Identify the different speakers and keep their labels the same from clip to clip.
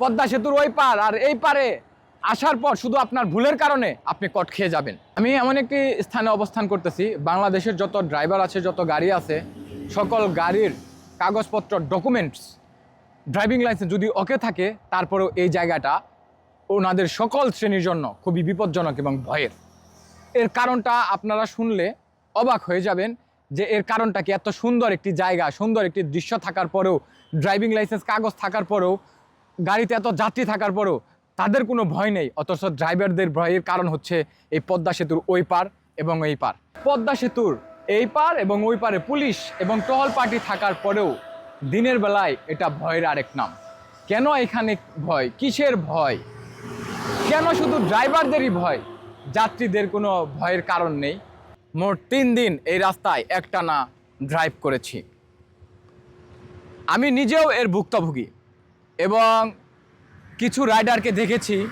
Speaker 1: পদ্মা সেতুর ওই পার আর এই পারে আসার পর শুধু আপনার ভুলের কারণে আপনি কট খেয়ে যাবেন। আমি এমন একটি স্থানে অবস্থান করতেছি, বাংলাদেশের যত ড্রাইভার আছে, যত গাড়ি আছে, সকল গাড়ির কাগজপত্র ডকুমেন্টস ড্রাইভিং লাইসেন্স যদি ওকে থাকে, তারপরেও এই জায়গাটা ওনাদের সকল শ্রেণির জন্য খুবই বিপজ্জনক এবং ভয়ের। এর কারণটা আপনারা শুনলে অবাক হয়ে যাবেন যে এর কারণটা কি এত সুন্দর একটি জায়গা, সুন্দর একটি দৃশ্য থাকার পরেও ড্রাইভিং লাইসেন্স কাগজ থাকার পরেও গাড়িতে এত যাত্রী থাকার পরেও তাদের কোনো ভয় নেই, অথচ ড্রাইভারদের ভয়ের কারণ হচ্ছে এই পদ্মা সেতুর ওই পার এবং এই পার। পদ্মা সেতুর এই পার এবং ওই পারে পুলিশ এবং টহল পার্টি থাকার পরেও দিনের বেলায় এটা ভয়ের আরেক নাম। কেন এখানে ভয়? কিসের ভয়? কেন শুধু ড্রাইভারদেরই ভয়? যাত্রীদের কোনো ভয়ের কারণ নেই। মোট তিন দিন এই রাস্তায় একটানা ড্রাইভ করেছি। আমি নিজেও এর ভুক্তভোগী। এবং কিছু রাইডারকে দেখেছি।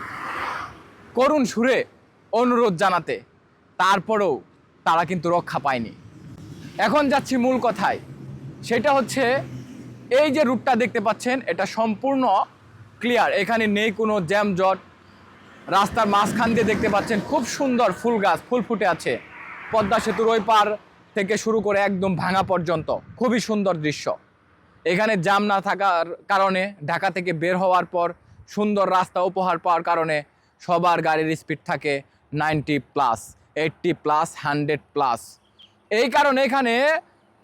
Speaker 1: করুণ সুরে অনুরোধ জানাতে। তারপরেও তারা কিন্তু রক্ষা পায়নি। এখন যাচ্ছি মূল কথায়। সেটা হচ্ছে, এই যে রুটটা দেখতে পাচ্ছেন, এটা সম্পূর্ণ ক্লিয়ার। এখানে নেই কোনো জ্যাম জট। রাস্তার মাঝখান দিয়ে দেখতে পাচ্ছেন, খুব সুন্দর ফুল গাছ, ফুল ফুটে আছে। পদ্মা সেতুর ওই পার থেকে শুরু করে একদম ভাঙা পর্যন্ত। খুবই সুন্দর দৃশ্য। এখানে জ্যাম না থাকার কারণে ঢাকা থেকে বের হওয়ার পর সুন্দর রাস্তা উপহার পাওয়ার কারণে সবার গাড়ির স্পিড থাকে ninety plus, eighty plus, hundred plus. এই কারণে এখানে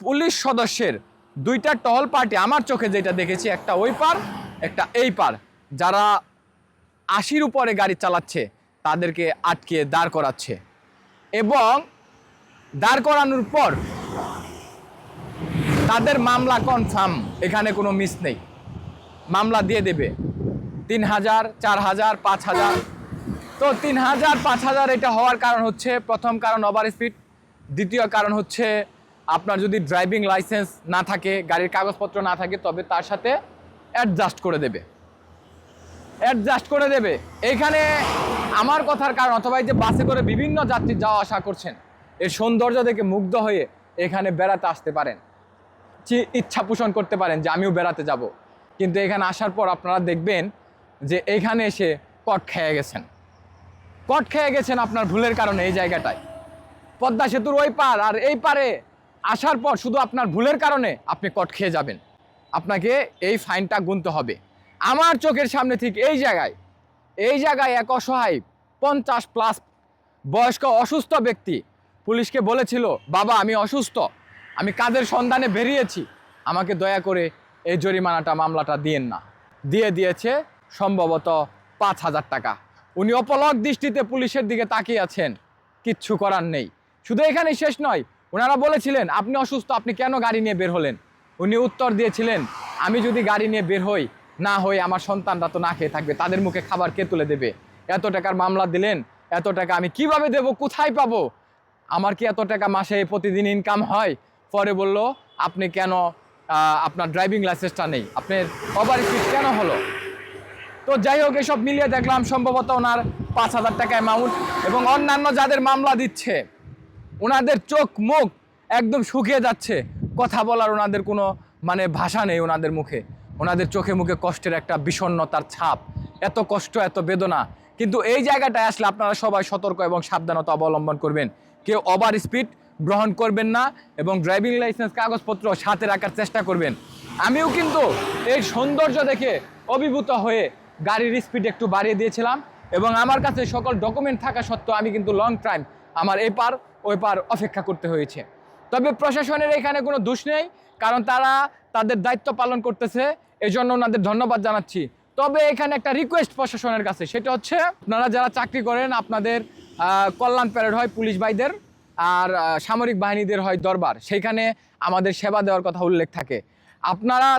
Speaker 1: পুলিশ সদস্যের দুইটা টহল পার্টি আমার চোখে যেটা দেখেছি, একটা ওই পার, একটা এই পার। যারা আশির উপরে গাড়ি চালাচ্ছে, তাদেরকে আটকে দাঁড় করাচ্ছে। এবং দাঁড় করানোর পর তাদের মামলা কনফার্ম এখানে কোনো মিস নেই। মামলা দিয়ে দেবে। তিন হাজার, চার হাজার, পাঁচ হাজার। তো তিন হাজার, পাঁচ হাজার এটা হওয়ার কারণ হচ্ছে, প্রথম কারণ ওভার স্পিড দ্বিতীয় কারণ হচ্ছে, আপনার যদি ড্রাইভিং লাইসেন্স না থাকে, গাড়ির কাগজপত্র না থাকে, তবে তার সাথে অ্যাডজাস্ট করে দেবে। অ্যাডজাস্ট করে দেবে। এইখানে আমার কথার কারণ, অথবা এই যে বাসে করে বিভিন্ন যাত্রী যাওয়া আসা করছেন, এর সৌন্দর্য দেখে মুগ্ধ হয়ে এখানে বেড়াতে আসতে পারেন। ইচ্ছা পোষণ করতে পারেন যে আমিও বেড়াতে যাব। কিন্তু এখানে আসার পর আপনারা দেখবেন যে এইখানে এসে কট খেয়ে গেছেন। কট খেয়ে গেছেন আপনার ভুলের কারণে এই জায়গাটায়। পদ্মা সেতুর ওই পার আর এই পারে আসার পর শুধু আপনার ভুলের কারণে আপনি কট খেয়ে যাবেন। আপনাকে এই ফাইনটা গুনতে হবে। আমার চোখের সামনে ঠিক এই জায়গায় এই জায়গায় এক অসহায় পঞ্চাশ প্লাস বয়স্ক অসুস্থ ব্যক্তি পুলিশকে বলেছিল, বাবা, আমি অসুস্থ। আমি কাজের সন্ধানে বেরিয়েছি। আমাকে দয়া করে এই জরিমানাটা, মামলাটা দিয়েন না। দিয়ে দিয়েছে সম্ভবত পাঁচ হাজার টাকা। উনি অপলক দৃষ্টিতে পুলিশের দিকে তাকিয়ে আছেন। কিচ্ছু করার নেই। শুধু এখানেই শেষ নয় ওনারা বলেছিলেন, আপনি অসুস্থ, আপনি কেন গাড়ি নিয়ে বের হলেন? উনি উত্তর দিয়েছিলেন, আমি যদি গাড়ি নিয়ে বের হই, না হই আমার সন্তানরা তো না খেয়ে থাকবে, তাদের মুখে খাবার কে তুলে দেবে? এত টাকার মামলা দিলেন, এত টাকা আমি কীভাবে দেব, কোথায় পাবো? আমার কি এত টাকা মাসে প্রতিদিন ইনকাম হয়? পরে বলল, আপনি কেন আপনার ড্রাইভিং লাইসেন্সটা নেই? আপনার ওভার স্পিড কেন হলো? তো যাই হোক, এসব মিলিয়ে দেখলাম সম্ভবত ওনার পাঁচ হাজার টাকা অ্যামাউন্ট এবং অন্যান্য যাদের মামলা দিচ্ছে, ওনাদের চোখ মুখ একদম শুকিয়ে যাচ্ছে। কথা বলার ওনাদের কোনো মানে ভাষা নেই ওনাদের মুখে। ওনাদের চোখে মুখে কষ্টের একটা বিষণ্ণতার ছাপ। এত কষ্ট, এত বেদনা। কিন্তু এই জায়গাটায় আসলে আপনারা সবাই সতর্ক এবং সাবধানতা অবলম্বন করবেন। কেউ ওভার স্পিড গ্রহণ করবেন না এবং ড্রাইভিং লাইসেন্স কাগজপত্র সাথে রাখার চেষ্টা করবেন। আমিও কিন্তু এই সৌন্দর্য দেখে অভিভূত হয়ে গাড়ির স্পিড একটু বাড়িয়ে দিয়েছিলাম এবং আমার কাছে সকল ডকুমেন্ট থাকা সত্ত্বেও আমি কিন্তু লং টাইম আমার এপার পার, ওই পার অপেক্ষা করতে হয়েছে। তবে প্রশাসনের এখানে কোনো দোষ নেই, কারণ তারা তাদের দায়িত্ব পালন করতেছে এই জন্য ওনাদের ধন্যবাদ জানাচ্ছি। তবে এখানে একটা রিকোয়েস্ট প্রশাসনের কাছে, সেটা হচ্ছে, আপনারা যারা চাকরি করেন, আপনাদের কল্যাণ প্যারেড হয় পুলিশ ভাইদের আর সামরিক বাহিনীদের হয় দরবার। সেইখানে আমাদের সেবা দেওয়ার কথা উল্লেখ থাকে। আপনারা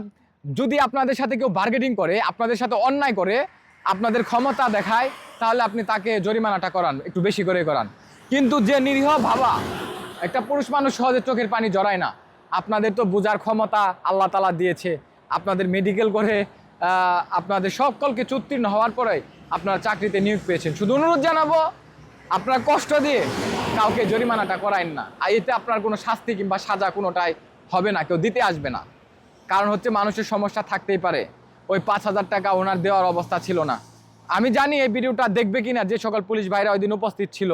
Speaker 1: যদি আপনাদের সাথে কেউ বার্গেটিং করে, আপনাদের সাথে অন্যায় করে, আপনাদের ক্ষমতা দেখায়, তাহলে আপনি তাকে জরিমানাটা করান, একটু বেশি করে করান। কিন্তু যে নিরীহ ভাবা, একটা পুরুষ মানুষ সহজে চোখের পানি জড়ায় না। আপনাদের তো বোঝার ক্ষমতা আল্লাহ তালা দিয়েছে। আপনাদের মেডিকেল করে আপনাদের সকলকে উত্তীর্ণ হওয়ার পরে আপনারা চাকরিতে নিয়োগ পেয়েছেন। শুধু অনুরোধ জানাব, আপনারা কষ্ট দিয়ে কাউকে জরিমানাটা করায়েন না। আর এতে আপনার কোনো শাস্তি কিংবা সাজা কোনোটাই হবে না, কেউ দিতে আসবে না। কারণ হচ্ছে মানুষের সমস্যা থাকতেই পারে। ওই পাঁচ হাজার টাকা ওনার দেওয়ার অবস্থা ছিল না। আমি জানি এই ভিডিওটা দেখবে কিনা, যে সকল পুলিশ ভাইরা ওই দিন উপস্থিত ছিল।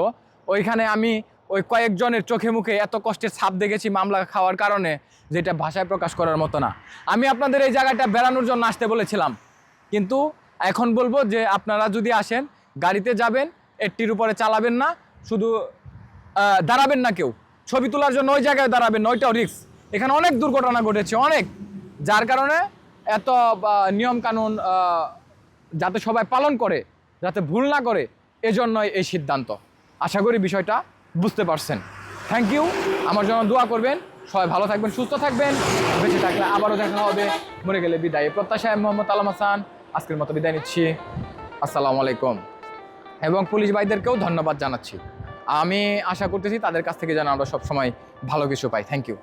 Speaker 1: ওইখানে আমি ওই কয়েকজনের চোখে মুখে এত কষ্টের ছাপ দেখেছি মামলা খাওয়ার কারণে, যেটা ভাষায় প্রকাশ করার মতো না। আমি আপনাদের এই জায়গাটা বেড়ানোর জন্য আসতে বলেছিলাম। কিন্তু এখন বলব যে আপনারা যদি আসেন, গাড়িতে যাবেন, এটির উপরে চালাবেন না। শুধু দাঁড়াবেন না কেউ। ছবি তোলার জন্য ওই জায়গায় দাঁড়াবেন না, ওইটাও রিক্স এখানে অনেক দুর্ঘটনা ঘটেছে, অনেক। যার কারণে এত নিয়ম কানুন যাতে সবাই পালন করে, যাতে ভুল না করে, এজন্যই এই সিদ্ধান্ত। আশা করি বিষয়টা বুঝতে পারছেন। থ্যাংক ইউ আমার জন্য দোয়া করবেন। সবাই ভালো থাকবেন, সুস্থ থাকবেন। বেঁচে থাকলে আবারও দেখা হবে। মরে গেলে বিদায়। প্রত্যাশা মোহাম্মদ আলম হাসান। আজকের মতো বিদায় নিচ্ছি। আসসালামু আলাইকুম। এবং পুলিশ ভাইদেরকেও ধন্যবাদ জানাচ্ছি। আমি আশা করতেছি তাদের কাছ থেকে যেন আমরা সবসময় ভালো কিছু পাই। Thank you